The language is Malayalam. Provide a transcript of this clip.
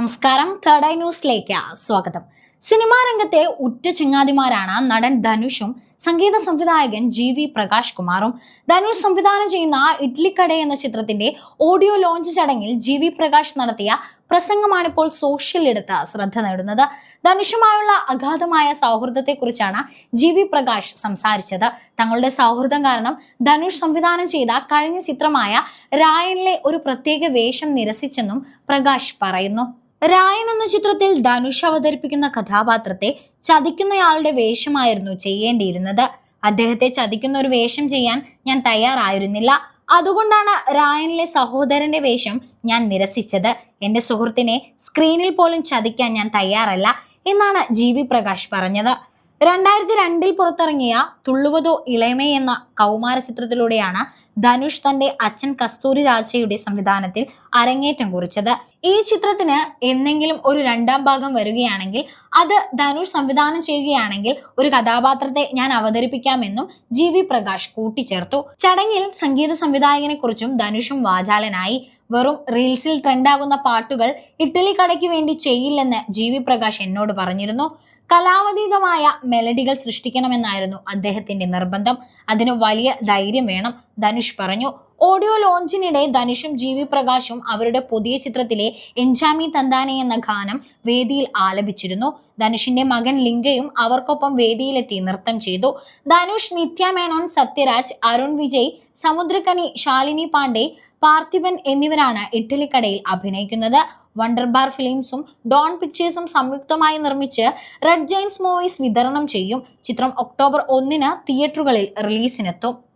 നമസ്കാരം. തേർഡ് ഐ ന്യൂസിലേക്ക് സ്വാഗതം. സിനിമാ രംഗത്തെ ഉറ്റ ചങ്ങാതിമാരാണ് നടൻ ധനുഷും സംഗീത സംവിധായകൻ ജി വി പ്രകാശ് കുമാറും. ധനുഷ് സംവിധാനം ചെയ്യുന്ന ഇഡ്ലിക്കട എന്ന ചിത്രത്തിന്റെ ഓഡിയോ ലോഞ്ച് ചടങ്ങിൽ ജി വി പ്രകാശ് നടത്തിയ പ്രസംഗമാണിപ്പോൾ സോഷ്യൽ എടുത്ത് ശ്രദ്ധ നേടുന്നത്. ധനുഷുമായുള്ള അഗാധമായ സൗഹൃദത്തെക്കുറിച്ചാണ് ജി വി പ്രകാശ് സംസാരിച്ചത്. തങ്ങളുടെ സൗഹൃദം കാരണം ധനുഷ് സംവിധാനം ചെയ്ത കഴിഞ്ഞ ചിത്രമായ രായനിലെ ഒരു പ്രത്യേക വേഷം നിരസിച്ചെന്നും പ്രകാശ് പറയുന്നു. രായൻ എന്ന ചിത്രത്തിൽ ധനുഷ് അവതരിപ്പിക്കുന്ന കഥാപാത്രത്തെ ചതിക്കുന്നയാളുടെ വേഷമായിരുന്നു ചെയ്യേണ്ടിയിരുന്നത്. അദ്ദേഹത്തെ ചതിക്കുന്ന ഒരു വേഷം ചെയ്യാൻ ഞാൻ തയ്യാറായിരുന്നില്ല. അതുകൊണ്ടാണ് രായനിലെ സഹോദരന്റെ വേഷം ഞാൻ നിരസിച്ചത്. എന്റെ സുഹൃത്തിനെ സ്ക്രീനിൽ പോലും ചതിക്കാൻ ഞാൻ തയ്യാറല്ല എന്നാണ് ജി വി പ്രകാശ് പറഞ്ഞത്. രണ്ടായിരത്തി രണ്ടിൽ പുറത്തിറങ്ങിയ തുള്ളുവതോ ഇളയമേ എന്ന കൗമാര ചിത്രത്തിലൂടെയാണ് ധനുഷ് തന്റെ അച്ഛൻ കസ്തൂരി രാജയുടെ സംവിധാനത്തിൽ അരങ്ങേറ്റം കുറിച്ചത്. ഈ ചിത്രത്തിന് എന്തെങ്കിലും ഒരു രണ്ടാം ഭാഗം വരികയാണെങ്കിൽ അത് ധനുഷ് സംവിധാനം ചെയ്യുകയാണെങ്കിൽ ഒരു കഥാപാത്രത്തെ ഞാൻ അവതരിപ്പിക്കാമെന്നും ജി വി പ്രകാശ് കൂട്ടിച്ചേർത്തു. ചടങ്ങിൽ സംഗീത സംവിധായകനെ കുറിച്ചും ധനുഷും വാചാലനായി. വെറും റീൽസിൽ ട്രെൻഡാകുന്ന പാട്ടുകൾ ഇറ്റലി കടയ്ക്ക് വേണ്ടി ചെയ്യില്ലെന്ന് ജി വി പ്രകാശ് എന്നോട് പറഞ്ഞിരുന്നു. കലാവതീതമായ മെലഡികൾ സൃഷ്ടിക്കണമെന്നായിരുന്നു അദ്ദേഹത്തിന്റെ നിർബന്ധം. അതിന് വലിയ ധൈര്യം വേണം ധനുഷ് പറഞ്ഞു. ഓഡിയോ ലോഞ്ചിനിടെ ധനുഷും ജി വി പ്രകാശും അവരുടെ പുതിയ ചിത്രത്തിലെ എൻജാമി തന്താനെ എന്ന ഗാനം വേദിയിൽ ആലപിച്ചിരുന്നു. ധനുഷിന്റെ മകൻ ലിംഗയും അവർക്കൊപ്പം വേദിയിലെത്തി നൃത്തം ചെയ്തു. ധനുഷ് നിത്യ മേനോൻ സത്യരാജ് അരുൺ വിജയ് സമുദ്രകനി ശാലിനി പാണ്ഡെ പാർത്ഥിപൻ എന്നിവരാണ് ഇഡ്ഡലിക്കടയിൽ അഭിനയിക്കുന്നത്. വണ്ടർബാർ ഫിലിംസും ഡോൺ പിക്ചേഴ്സും സംയുക്തമായി നിർമ്മിച്ച് റെഡ് ജെയിൻസ് മൂവീസ് വിതരണം ചെയ്യും. ചിത്രം ഒക്ടോബർ ഒന്നിന് തിയേറ്ററുകളിൽ റിലീസിനെത്തും.